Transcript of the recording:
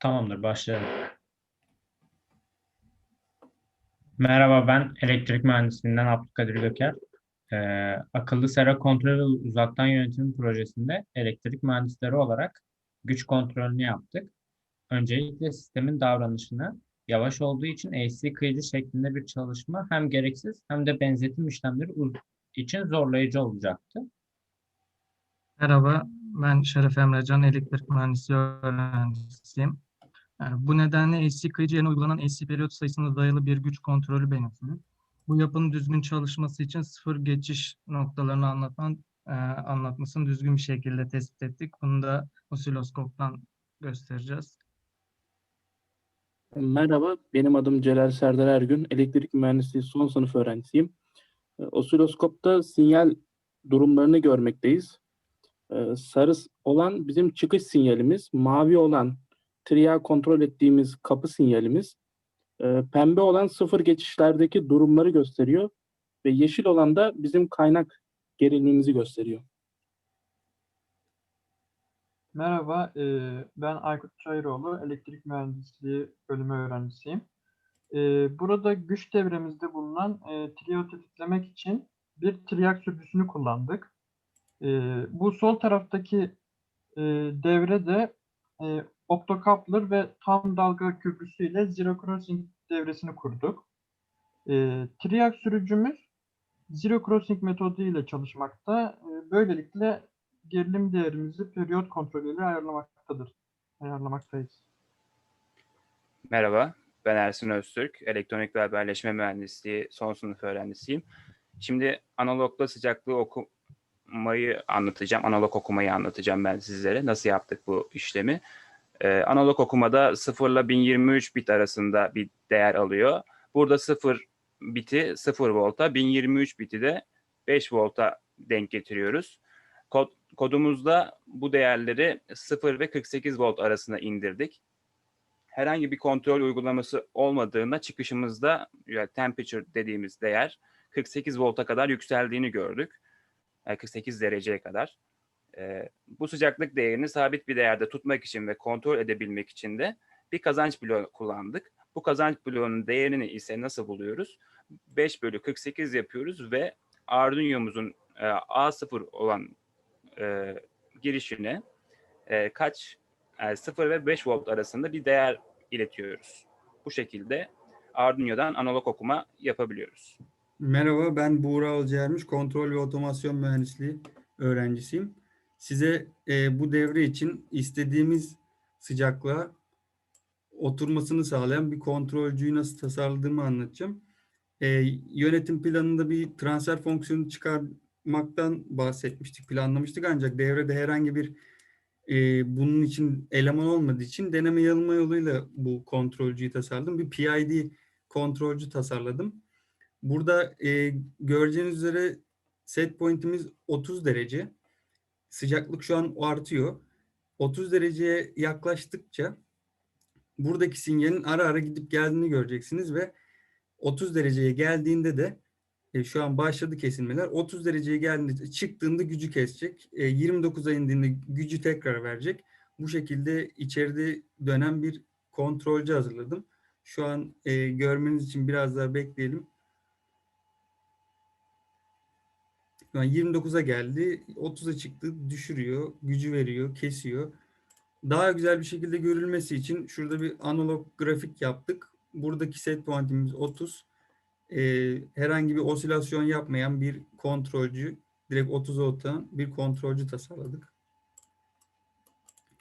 Tamamdır, başlayalım. Merhaba, ben elektrik mühendisliğinden Abdülkadir Göker. Ee, akıllı sera kontrol uzaktan yönetim projesinde elektrik mühendisleri olarak güç kontrolünü yaptık. Öncelikle sistemin davranışını yavaş olduğu için AC kıyıcı şeklinde bir çalışma hem gereksiz hem de benzetim işlemleri için zorlayıcı olacaktı. Merhaba, ben Şeref Emrecan, elektrik mühendisliği öğrencisiyim. Yani bu nedenle AC kıyıcı uygulanan AC periyot sayısına dayalı bir güç kontrolü benimsedim. Bu yapının düzgün çalışması için sıfır geçiş noktalarını anlatan, e, anlatmasını düzgün bir şekilde tespit ettik. Bunu da osiloskoptan göstereceğiz. Merhaba, benim adım Celal Serdar Ergün. Elektrik mühendisliği son sınıf öğrencisiyim. E, Osiloskopta sinyal durumlarını görmekteyiz. E, Sarı olan bizim çıkış sinyalimiz, mavi olan trial kontrol ettiğimiz kapı sinyalimiz, e, pembe olan sıfır geçişlerdeki durumları gösteriyor ve yeşil olan da bizim kaynak gerilimimizi gösteriyor. Merhaba, eee, ben Aykut Çayıroğlu, elektrik mühendisliği bölümü öğrencisiyim. Eee, Burada güç devremizde bulunan eee triyot tetiklemek için bir triyak sürücüsünü kullandık. Eee, Bu sol taraftaki eee, devre de eee, optocoupler ve tam dalga köprüsüyle zero crossing devresini kurduk. Eee Triyak sürücümüz zero crossing metodu ile çalışmakta. Eee, Böylelikle gerilim değerimizi periyot kontrolüyle ayarlamaktadır. Ayarlamaktayız. Merhaba, ben Ersin Öztürk. Elektronik ve Haberleşme Mühendisliği son sınıf öğrencisiyim. Şimdi analogla sıcaklığı okumayı anlatacağım. Analog okumayı anlatacağım ben sizlere. Nasıl yaptık bu işlemi? Ee, analog okumada 0 ile 1023 bit arasında bir değer alıyor. Burada 0 biti 0 volta, 1023 biti de 5 volta denk getiriyoruz. Kod, kodumuzda bu değerleri 0 ve 48 volt arasına indirdik herhangi bir kontrol uygulaması olmadığında çıkışımızda yani temperature dediğimiz değer 48 volta kadar yükseldiğini gördük. Yani 48 dereceye kadar. Bu sıcaklık değerini sabit bir değerde tutmak için ve kontrol edebilmek için de bir kazanç bloğu kullandık. Bu kazanç bloğunun değerini ise nasıl buluyoruz? 5 bölü 48 yapıyoruz ve Arduino'muzun e, A0 olan girişine kaç e, 0 ve 5 volt arasında bir değer iletiyoruz. Bu şekilde Arduino'dan analog okuma yapabiliyoruz. Merhaba, ben Buğra Alcayermiş, kontrol ve otomasyon mühendisliği öğrencisiyim. Size e, bu devre için istediğimiz sıcaklığa oturmasını sağlayan bir kontrolcüyü nasıl tasarladığımı anlatacağım. E, yönetim planında bir transfer fonksiyonu çıkarmaktan bahsetmiştik, planlamıştık ancak devrede herhangi bir e, bunun için eleman olmadığı için deneme yanılma yoluyla bu kontrolcüyü tasarladım. Bir PID kontrolcü tasarladım. Burada e, göreceğiniz üzere set point'imiz 30 derece. Sıcaklık şu an artıyor. 30 dereceye yaklaştıkça buradaki sinyalin ara ara gidip geldiğini göreceksiniz ve 30 dereceye geldiğinde de e, şu an başladı kesilmeler. 30 dereceye geldiğinde çıktığında gücü kesecek. E, 29'a indiğinde gücü tekrar verecek. Bu şekilde içeride dönen bir kontrolcü hazırladım. Şu an e, görmeniz için biraz daha bekleyelim. An 29'a geldi. 30'a çıktı. Düşürüyor. Gücü veriyor. Kesiyor. Daha güzel bir şekilde görülmesi için şurada bir analog grafik yaptık. Buradaki set pointimiz 30. Ee, herhangi bir osilasyon yapmayan bir kontrolcü, direkt 30'a oturan bir kontrolcü tasarladık.